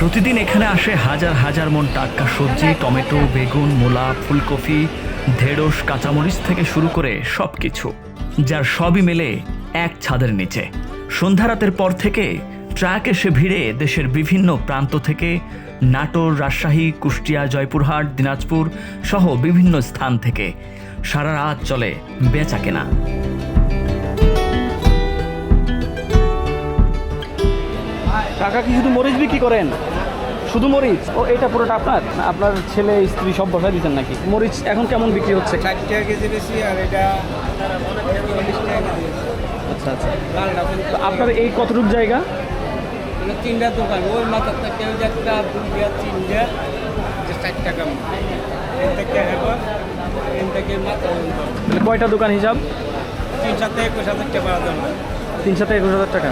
প্রতিদিন এখানে আসে হাজার হাজার মন টাটকা সবজি, টমেটো, বেগুন, মূলা, ফুলকপি, ঢেঁড়স, কাঁচামরিচ থেকে শুরু করে সব কিছু যার সবই মেলে এক ছাদের নিচে। সন্ধ্যা রাতের পর থেকে ট্রাক এসে ভিড়ে দেশের বিভিন্ন প্রান্ত থেকে নাটোর, রাজশাহী, কুষ্টিয়া, জয়পুরহাট, দিনাজপুর সহ বিভিন্ন স্থান থেকে সারা রাত চলে বেচা কেনা কাকা কি শুধু মরিচ বিক্রি করেন? শুধু মরিচ? ও এটা পুরোটা আপনার? আপনার ছেলে স্ত্রী সব বসায় দিচ্ছেন নাকি? মরিচ এখন কেমন বিক্রি হচ্ছে? ষাট টাকা কেজি বেশি আর এটা টাকা আচ্ছা আচ্ছা। তো আপনার এই কতটুকু জায়গা? মানে তিনটা দোকান। ওই মাথার থেকে ওই একটা দুইটা তিনটা ষাট টাকা কয়টা দোকান হিসাব? তিন সাথে একুশ হাজার টাকা তিন সাথে একুশ হাজার টাকা।